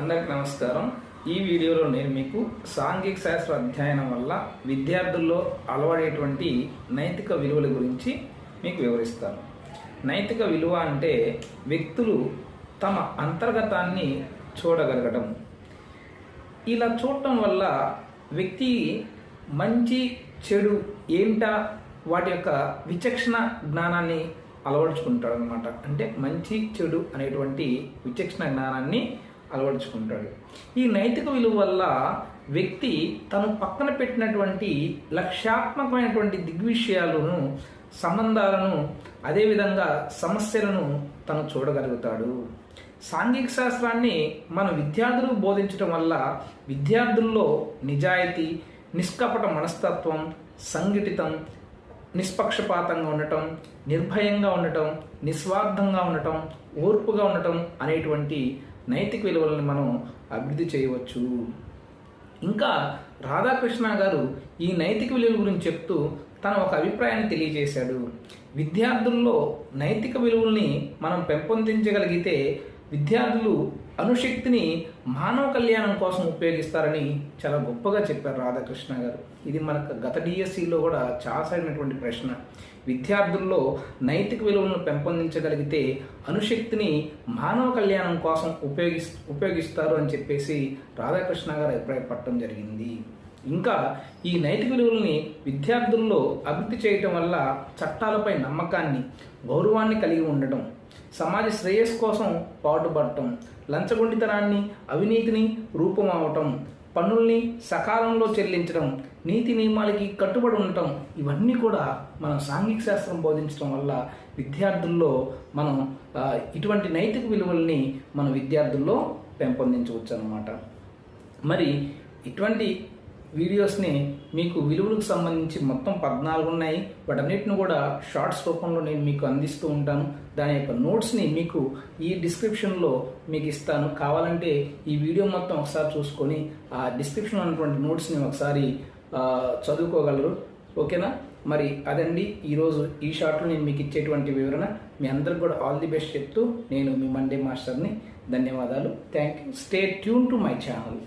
అందరికి నమస్కారం. ఈ వీడియోలో నేను మీకు సాంఘిక శాస్త్ర అధ్యయనం వల్ల విద్యార్థుల్లో అలవడేటువంటి నైతిక విలువల గురించి మీకు వివరిస్తాను. నైతిక విలువ అంటే వ్యక్తులు తమ అంతర్గతాన్ని చూడగలగడం ఇలా చూడటం వల్ల వ్యక్తి మంచి చెడు ఏంటా వాటి యొక్క విచక్షణ జ్ఞానాన్ని అలవడుచుకుంటాడు అనమాట అంటే మంచి చెడు అనేటువంటి విచక్షణ జ్ఞానాన్ని అలవడుచుకుంటాడు. ఈ నైతిక విలువ వల్ల వ్యక్తి తను పక్కన పెట్టినటువంటి లక్ష్యాత్మకమైనటువంటి దిగ్విషయాలను సంబంధాలను అదేవిధంగా సమస్యలను తను చూడగలుగుతాడు. సాంఘిక శాస్త్రాన్ని మన విద్యార్థులకు బోధించడం వల్ల విద్యార్థుల్లో నిజాయితీ నిష్కపట మనస్తత్వం సంఘటితం నిష్పక్షపాతంగా ఉండటం నిర్భయంగా ఉండటం నిస్వార్థంగా ఉండటం ఓర్పుగా ఉండటం అనేటువంటి నైతిక విలువలను మనం అభివృద్ధి చేయవచ్చు. ఇంకా రాధాకృష్ణ గారు ఈ నైతిక విలువల గురించి చెప్తూ తన ఒక అభిప్రాయాన్ని తెలియజేశాడు. విద్యార్థుల్లో నైతిక విలువల్ని మనం పెంపొందించగలిగితే విద్యార్థులు అణుశక్తిని మానవ కళ్యాణం కోసం ఉపయోగిస్తారని చాలా గొప్పగా చెప్పారు రాధాకృష్ణ గారు. ఇది మనకు గత డిఎస్సిలో కూడా చాలా సరైనటువంటి ప్రశ్న. విద్యార్థుల్లో నైతిక విలువలను పెంపొందించగలిగితే అణుశక్తిని మానవ కళ్యాణం కోసం ఉపయోగి ఉపయోగిస్తారు అని చెప్పేసి రాధాకృష్ణ గారు అభిప్రాయపడటం జరిగింది. ఇంకా ఈ నైతిక విలువల్ని విద్యార్థుల్లో అభివృద్ధి చేయటం వల్ల చట్టాలపై నమ్మకాన్ని గౌరవాన్ని కలిగి ఉండటం సమాజ శ్రేయస్సు కోసం పాటుపడటం లంచగొండితనాన్ని అవినీతిని రూపం పన్నుల్ని సకాలంలో చెల్లించడం నీతి నియమాలకి కట్టుబడి ఉండటం ఇవన్నీ కూడా మనం సాంఘిక శాస్త్రం బోధించడం వల్ల విద్యార్థుల్లో మనం ఇటువంటి నైతిక విలువల్ని మన విద్యార్థుల్లో పెంపొందించవచ్చు అన్నమాట మరి ఇటువంటి వీడియోస్ని మీకు విలువలకు సంబంధించి మొత్తం పద్నాలుగు ఉన్నాయి. వాటన్నిటిని కూడా షార్ట్స్ రూపంలో నేను మీకు అందిస్తూ ఉంటాను. దాని యొక్క నోట్స్ని మీకు ఈ డిస్క్రిప్షన్లో మీకు ఇస్తాను. కావాలంటే ఈ వీడియో మొత్తం ఒకసారి చూసుకొని ఆ డిస్క్రిప్షన్ ఉన్నటువంటి నోట్స్ని ఒకసారి చదువుకోగలరు. ఓకేనా? మరి అదండి. ఈరోజు ఈ షార్ట్లో నేను మీకు ఇచ్చేటువంటి వివరణ. మీ అందరికి కూడా ఆల్ ది బెస్ట్ చెప్తూ నేను మీ మండే మాస్టర్ని ధన్యవాదాలు. Thank you stay tuned to my channel